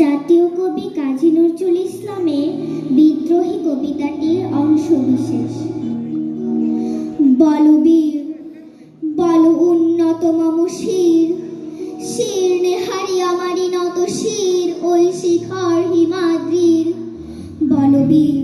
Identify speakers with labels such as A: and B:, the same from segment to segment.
A: জাতীয় কবি কাজী নজরুল ইসলামের বিদ্রোহী কবিতাটির অংশ বিশেষ। বলবীর বল উন্নত মম শির শির নেহারি আমারি নত শির, ওই শিখর হিমাদ্রির। বলবীর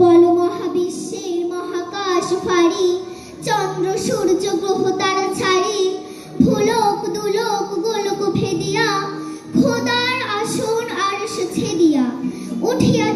A: বল মহাবিশ্বের মহাকাশ ফাড়ি, চন্দ্র সূর্য গ্রহ তারা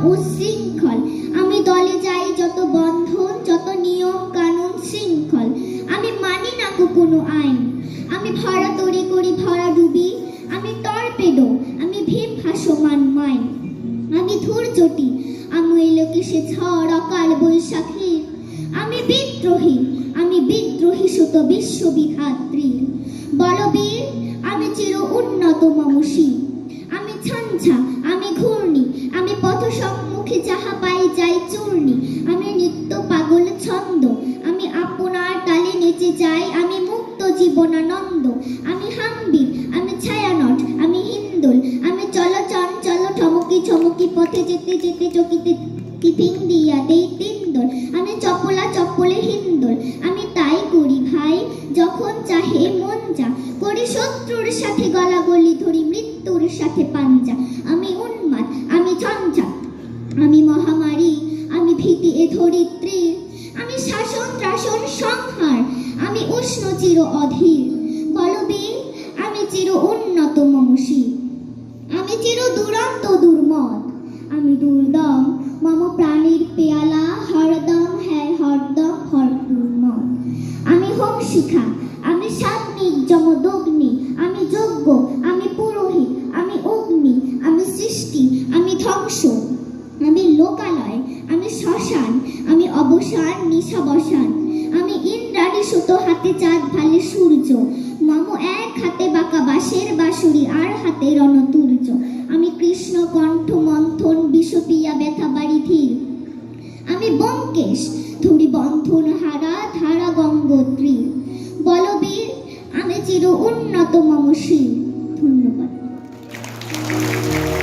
A: আমি অনিয়ম ও শৃঙ্খল আমি দলে যাই যত বন্ধন, যত নিয়ম কানুন শৃঙ্খল। আমি মানি না কোনো আইন। আমি ভরা তরি করি, ভরা ডুবি। আমি টর্পেডো আমি ভীম ভাসমান মাইন। আমি ধৈর্যটি আমি এলোকে সে ঝড়, অকাল বৈশাখী। আমি বিদ্রোহী আমি বিদ্রোহী সুত বিশ্ববিধাত্রীর বলবীর, আমি চির উন্নত মমসী আমি ছাঞ্ছা জীবনানন্দ। আমি হাম্বির, আমি ছায়ানট, আমি হিন্দুল, আমি চল চঞ্চল ঠমকি ছমকি পথে যেতে যেতে চকিতে টিফিন দিয়া দেই তিন্দর আমি চপলা চপ্পলে হিন্দুল, আমি তাই করি ভাই, যখন চাহে মন যা। করি শত্রুর সাথে গলাগলি ধরি, মৃত্যুর সাথে পাঞ্জা। আমি উন্মাদ, আমি ঝঞ্ঝা। আমি মহামারী, আমি ভীতি এ ধরিত্রীর উষ্ণ চির অধীর। বলবীর আমি চির উন্নত মমসী আমি চির দুরন্ত দুর্মদ আমি দুর্দম, মম প্রাণীর পেয়ালা, হরদম হ্যাঁ হরদম হর দুর্মদ আমি হোম শিখা আমি সাত্মিক যমদগ্নি। আমি যজ্ঞ, আমি পুরোহিত, আমি অগ্নি, আমি সৃষ্টি, আমি ধ্বংস। আমি লোকালয়, আমি শ্মশান, আমি অবসান, নিশাবসান। সুতো হাতে চাঁদ ভালে সূর্য। মম এক হাতে বাঁকা বাঁশের বাঁশুরি, আর হাতে রণতুর্য। আমি কৃষ্ণ কণ্ঠ, মন্থন, বিষপিয়া ব্যথা বাড়ি ধীর। আমি বঙ্কেশ ধরি বন্ধন হারা ধারা গঙ্গোত্রী। বলবীর, আমি চির উন্নত মম ধন্যবাদ।